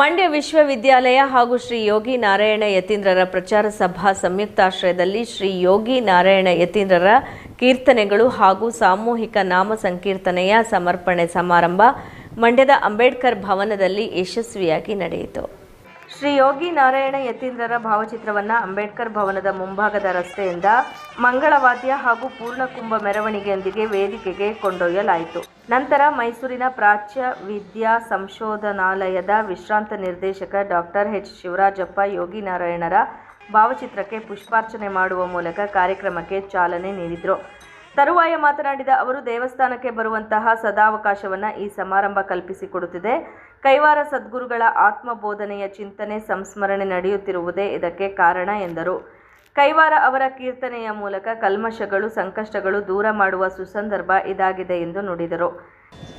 ಮಂಡ್ಯ ವಿಶ್ವವಿದ್ಯಾಲಯ ಹಾಗೂ ಶ್ರೀ ಯೋಗಿ ನಾರಾಯಣ ಯತೀಂದ್ರರ ಪ್ರಚಾರ ಸಭಾ ಸಂಯುಕ್ತಾಶ್ರಯದಲ್ಲಿ ಶ್ರೀ ಯೋಗಿ ನಾರಾಯಣ ಯತೀಂದ್ರರ ಕೀರ್ತನೆಗಳು ಹಾಗೂ ಸಾಮೂಹಿಕ ನಾಮ ಸಂಕೀರ್ತನೆಯ ಸಮರ್ಪಣೆ ಸಮಾರಂಭ ಮಂಡ್ಯದ ಅಂಬೇಡ್ಕರ್ ಭವನದಲ್ಲಿ ಯಶಸ್ವಿಯಾಗಿ ನಡೆಯಿತು. ಶ್ರೀ ಯೋಗಿ ನಾರಾಯಣ ಯತೀಂದ್ರರ ಭಾವಚಿತ್ರವನ್ನು ಅಂಬೇಡ್ಕರ್ ಭವನದ ಮುಂಭಾಗದ ರಸ್ತೆಯಿಂದ ಮಂಗಳವಾದ್ಯ ಹಾಗೂ ಪೂರ್ಣಕುಂಭ ಮೆರವಣಿಗೆಯೊಂದಿಗೆ ವೇದಿಕೆಗೆ ಕೊಂಡೊಯ್ಯಲಾಯಿತು. ನಂತರ ಮೈಸೂರಿನ ಪ್ರಾಚ್ಯ ವಿದ್ಯಾ ಸಂಶೋಧನಾಲಯದ ವಿಶ್ರಾಂತ ನಿರ್ದೇಶಕ ಡಾಕ್ಟರ್ ಎಚ್ ಶಿವರಾಜಪ್ಪ, ಯೋಗಿ ನಾರಾಯಣರ ಭಾವಚಿತ್ರಕ್ಕೆ ಪುಷ್ಪಾರ್ಚನೆ ಮಾಡುವ ಮೂಲಕ ಕಾರ್ಯಕ್ರಮಕ್ಕೆ ಚಾಲನೆ ನೀಡಿದರು. ತರುವಾಯ ಮಾತನಾಡಿದ ಅವರು, ದೇವಸ್ಥಾನಕ್ಕೆ ಬರುವಂತಹ ಸದಾವಕಾಶವನ್ನು ಈ ಸಮಾರಂಭ ಕಲ್ಪಿಸಿಕೊಡುತ್ತಿದೆ. ಕೈವಾರ ಸದ್ಗುರುಗಳ ಆತ್ಮಬೋಧನೆಯ ಚಿಂತನೆ, ಸಂಸ್ಮರಣೆ ನಡೆಯುತ್ತಿರುವುದೇ ಇದಕ್ಕೆ ಕಾರಣ ಎಂದರು. ಕೈವಾರ ಅವರ ಕೀರ್ತನೆಯ ಮೂಲಕ ಕಲ್ಮಶಗಳು, ಸಂಕಷ್ಟಗಳು ದೂರ ಮಾಡುವ ಸುಸಂದರ್ಭ ಇದಾಗಿದೆ ಎಂದು ನುಡಿದರು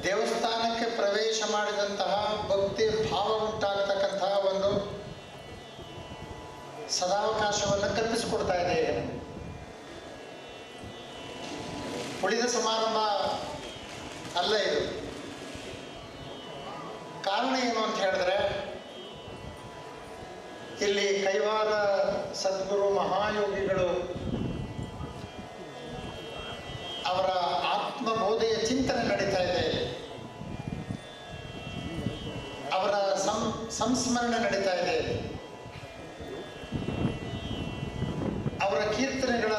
ದೇವಸ್ಥಾನಕ್ಕೆ ಪ್ರವೇಶ ಮಾಡಿದಂತಹ ಭಕ್ತಿ ಭಾವ ಉಂಟಾಗತಕ್ಕಂತಹ ಒಂದು ಸದಾವಕಾಶವನ್ನು ಕಲ್ಪಿಸಿಕೊಡ್ತಾ ಇದೆ. ಉಳಿದ ಸಮಾರಂಭ ಅಲ್ಲ ಇದು ಕಾರಣ ಏನು ಅಂತ ಹೇಳಿದ್ರೆ, ಇಲ್ಲಿ ಕೈವಾರ ಸದ್ಗುರು ಮಹಾಯೋಗಿಗಳು ಅವರ ಆತ್ಮಬೋಧೆಯ ಚಿಂತನೆ ನಡೀತಾ ಇದೆ. ಅವರ ಸಂಸ್ಮರಣೆ ನಡೀತಾ ಇದೆ. ಅವರ ಕೀರ್ತನೆಗಳ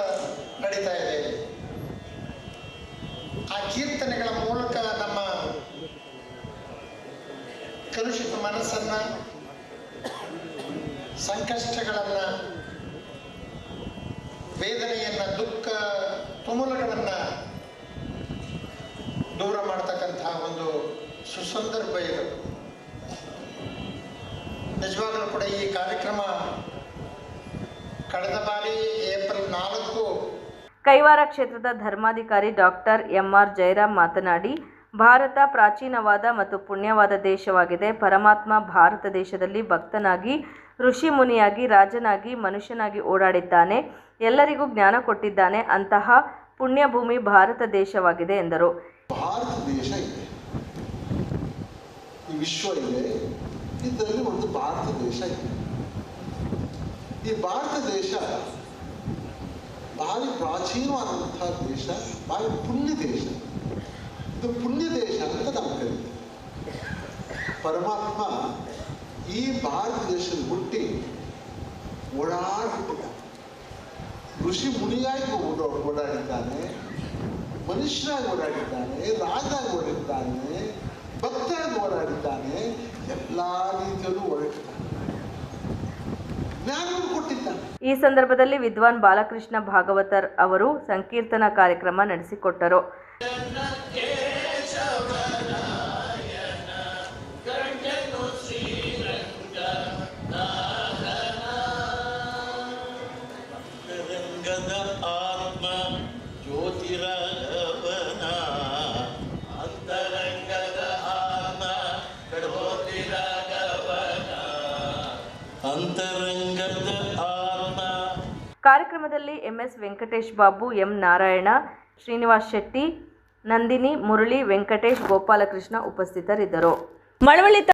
ನಡೀತಾ ಇದೆ. ಆ ಕೀರ್ತನೆಗಳ ಮೂಲಕ ನಮ್ಮ ಕಲುಷಿತ ಮನಸ್ಸನ್ನ, ಸಂಕಷ್ಟಗಳನ್ನ ವೇದನೆಯನ್ನ ದುಃಖ ತುಮಲಗಳನ್ನ ದೂರ ಮಾಡತಕ್ಕಂತಹ ಒಂದು ಸುಸಂದರ್ಭ ಇದು. ನಿಜವಾಗಲೂ ಕೂಡ ಈ ಕಾರ್ಯಕ್ರಮ ಕಳೆದ ಬಾರಿ ಏಪ್ರಿಲ್ ನಾಲ್ಕು ಕೈವಾರ ಕ್ಷೇತ್ರದ ಧರ್ಮಾಧಿಕಾರಿ ಡಾಕ್ಟರ್ ಎಂಆರ್ ಜಯರಾಮ್ ಮಾತನಾಡಿ, ಭಾರತ ಪ್ರಾಚೀನವಾದ ಮತ್ತು ಪುಣ್ಯವಾದ ದೇಶವಾಗಿದೆ. ಪರಮಾತ್ಮ ಭಾರತ ದೇಶದಲ್ಲಿ ಭಕ್ತನಾಗಿ, ಋಷಿ ಮುನಿಯಾಗಿ, ರಾಜನಾಗಿ, ಮನುಷ್ಯನಾಗಿ ಓಡಾಡಿದ್ದಾನೆ. ಎಲ್ಲರಿಗೂ ಜ್ಞಾನ ಕೊಟ್ಟಿದ್ದಾನೆ ಅಂತಹ ಪುಣ್ಯಭೂಮಿ ಭಾರತ ದೇಶವಾಗಿದೆ ಎಂದರು. ಭಾರತ ದೇಶ ಇದೆ. ಈ ವಿಶ್ವ ಇದೆ. ಇದರಲ್ಲಿ ಒಂದು ಭಾರತ ದೇಶ ಇದೆ. ಈ ಭಾರತ ದೇಶ ಭಾರಿ ಪ್ರಾಚೀನವಾದಂತಹ ದೇಶ, ಭಾರಿ ಪುಣ್ಯ ದೇಶ. ಇದು ಪುಣ್ಯ ದೇಶ ಅಂತ ನಾವು ಪರಮಾತ್ಮ ಈ ಭಾರತ ದೇಶದ ಹುಟ್ಟಿ ಓಡಾಡ್ಬಿಟ್ಟಿದ್ದ ಋಷಿ ಮುನಿಯಾಗಿ ಓಡಾ, ಓಡಾಡಿದ್ದಾನೆ, ಮನುಷ್ಯನಾಗಿ ಓಡಾಡಿದ್ದಾನೆ ರಾಜಾಗಿ ಓಡಾಡಿದ್ದಾನೆ, ಭಕ್ತನಾಗಿ ಓಡಾಡಿದ್ದಾನೆ, ಎಲ್ಲ ರೀತಿಯಲ್ಲೂ ಓಡಾಡಿದ್ದಾನೆ ಈ ಸಂದರ್ಭದಲ್ಲಿ ವಿದ್ವಾನ್ ಬಾಲಕೃಷ್ಣ ಭಾಗವತರ್ ಅವರು ಸಂಕೀರ್ತನಾ ಕಾರ್ಯಕ್ರಮ ನಡೆಸಿಕೊಟ್ಟರು. ಅಂತರಂಗದ ಆತ್ಮ. ಕಾರ್ಯಕ್ರಮದಲ್ಲಿ ಎಂಎಸ್ ವೆಂಕಟೇಶ್ ಬಾಬು ಎಂ ನಾರಾಯಣ ಶ್ರೀನಿವಾಸ್ ಶೆಟ್ಟಿ ನಂದಿನಿ ಮುರಳಿ ವೆಂಕಟೇಶ್ ಗೋಪಾಲಕೃಷ್ಣ ಉಪಸ್ಥಿತರಿದ್ದರು. ಮಳವಳ್ಳಿ